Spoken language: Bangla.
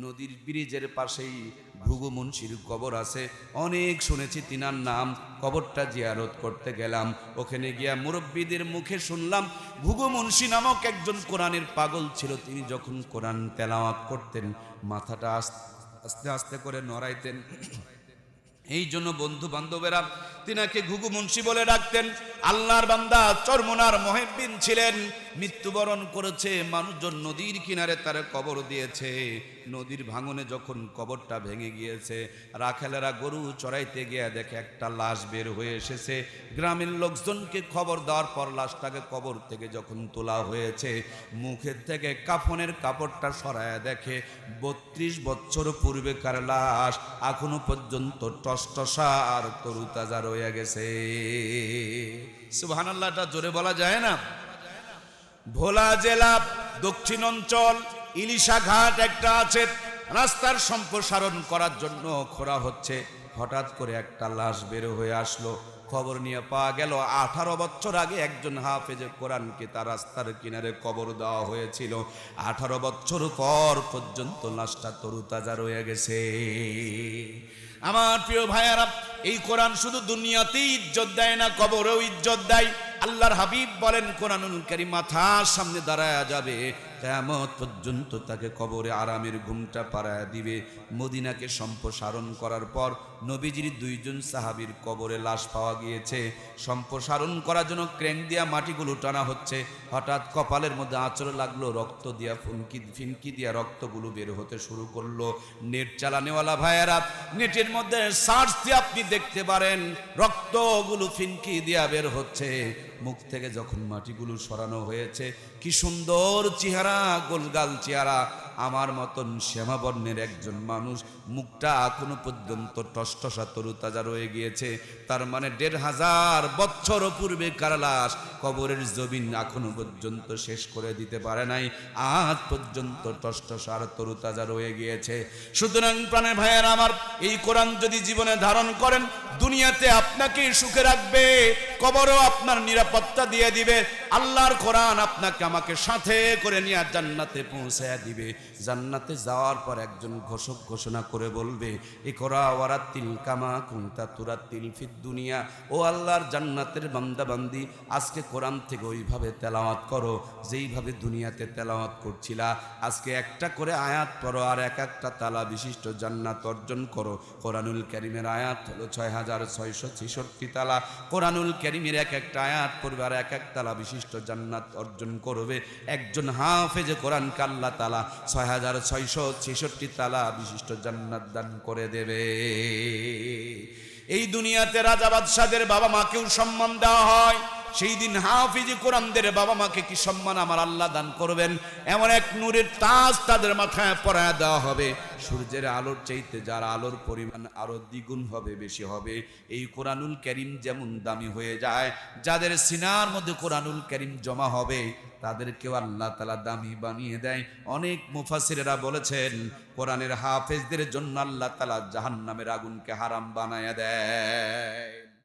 নদীর ব্রিজের পাশেই ভুগু মুন্সির কবর আছে। অনেক শুনেছি তিনার নাম। কবরটা জিয়ারত করতে গেলাম। ওখানে গিয়া মুরব্বীদের মুখে শুনলাম ভুগু মুন্সি নামক একজন কোরআনের পাগল ছিল। তিনি যখন কোরআন তেলাওয়াত করতেন, মাথাটা আস্তে আস্তে করে নড়াইতেন। এই জন্য বন্ধু বান্ধবেরা তিনাকে ঘুঘু মুন্সি বলে ডাকতেন? আল্লাহর বান্দা চরমনার মহেব্বিন ছিলেন। মৃত্যুবরণ করেছে, মানুষজন নদীর কিনারে তার কবর দিয়েছে। নদীর ভাঙনে যখন কবরটা ভেঙে গিয়েছে, রাখেলেরা গরু চড়াইতে গিয়ে দেখে একটা লাশ বের হয়ে এসেছে। গ্রামের লোকজনকে খবর দেওয়ার পর লাশটাকে কবর থেকে যখন তোলা হয়েছে, মুখের থেকে কাফনের কাপড়টা সরায় দেখে, বত্রিশ বছর পূর্বেকার লাশ এখনও পর্যন্ত টসটসা আর তরুতাজা রয়ে গেছে। সুবহানাল্লাহটা জোরে বলা যায় না? ভোলা জেলা, দক্ষিণ অঞ্চল ইলিশা ঘাট একটা আছে, রাস্তার সম্প্রসারণ করার জন্য খোরা হচ্ছে। হঠাৎ করে একটা লাশ বের হয়ে আসলো। খবর নিয়ে পাওয়া গেল, আঠারো বছর আগে একজন হাফেজে কোরআনকে তার রাস্তার কিনারে কবর দেওয়া হয়েছিল। আঠারো বছর পর পর্যন্ত লাশটা তরুতাজা রয়ে গেছে। আমার প্রিয় ভাইয়ারা, এই কোরআন শুধু দুনিয়াতেই ইজ্জত দেয় না, কবরেও ইজ্জত দেয়। আল্লাহর হাবিব বলেন, কোরআনুল কারীম মাথার সামনে দাঁড়ায়া যাবে। কেমত পর্যন্ত তাকে কবরে আরামের ঘুমটা পাড়ায়া দিবে। মদিনাকে সম্প্রসারণ করার পর নবীজির দুইজন সাহাবীর কবরে লাশ পাওয়া গিয়েছে। সম্প্রসারণ করার জন্য ক্রেন দিয়া মাটিগুলো টানা হচ্ছে। হঠাৎ কপালের মধ্যে আঁচড় লাগল, রক্ত দিয়া ফুনকি, ফিনকি দিয়া রক্তগুলো বের হতে শুরু করল। নেট চালানেওয়ালা ভাইয়েরা, নেটের মধ্যে সার্চ দিয়ে আপনি দেখতে পারেন, রক্তগুলো ফিনকি দিয়া বের হচ্ছে। মুখ থেকে যখন মাটিগুলো সরানো হয়েছে, কি সুন্দর চেহারা গোলগাল চেহারা, আমার মতন শ্যামাবর্ণের একজন মানুষ, মুখটা এখনও পর্যন্ত টসটসা তরুতাজা রয়ে গিয়েছে। তার মানে দেড় হাজার বছর পূর্বে কারালাস কবরের জমিন এখনও পর্যন্ত শেষ করে দিতে পারে নাই। আজ পর্যন্ত টসটসার তরুতাজা রয়ে গিয়েছে। সুতরাং প্রাণের ভাইয়ের আমার, এই কোরআন যদি জীবনে ধারণ করেন, দুনিয়াতে আপনাকে সুখে রাখবে। কবরও আপনার নিরাপত্তা দিয়ে দিবে। আল্লাহর কোরআন আপনাকে আমাকে সাথে করে নিয়ে জান্নাতে পৌঁছায় দিবে। জান্নাতে যাওয়ার পর একজন ঘোষক ঘোষণা করে বলবে এ করা ওয়ারাত্তিল কামা কুন্তা তুরাত্তিল ফিদ দুনিয়া। ও আল্লাহর জান্নাতের বান্দাবান্দি, আজকে কোরআন থেকে ওইভাবে তেলাওয়াত করো যেইভাবে দুনিয়াতে তেলাওয়াত করছিলা। আজকে একটা করে আয়াত পড়ো আর এক একটা তালা বিশিষ্ট জান্নাত অর্জন করো। কোরআনুল করিমের আয়াত হলো ছয় হাজার ছয়শো ছেষট্টি তালা। কোরআনুল করিমের এক একটা আয়াত পড়বে আর এক এক তালা বিশিষ্ট জান্নাত অর্জন করবে। একজন হাফেজে কোরআন কাল্লা তালা ছয় হাজার ছয়শো ছেষট্টি তালা বিশিষ্ট জান্নাত দান করে দেবে। এই দুনিয়াতে রাজাবাদশাদের বাবা মাকেও সম্মান দেওয়া হয়। সেই দিন হাফিজি কোরআনদের বাবা মাকে কি সম্মান আমার আল্লাহ দান করবেন? এমন এক নূরের তাজ তাদের মাথায় পরায় দেওয়া হবে। সূর্যের আলোর চাইতে যার আলোর পরিমাণ আরও দ্বিগুণ হবে, বেশি হবে। এই কোরআনুল করিম যেমন দামি হয়ে যায়, যাদের সিনার মধ্যে কোরআনুল করিম জমা হবে, তাদেরকেও আল্লাহ তালা দামি বানিয়ে দেয়। অনেক মুফাসিরেরা বলেছেন, কোরআনের হাফেজদের জন্য আল্লাহ তালা জাহান্নামের আগুনকে হারাম বানায় দেয়।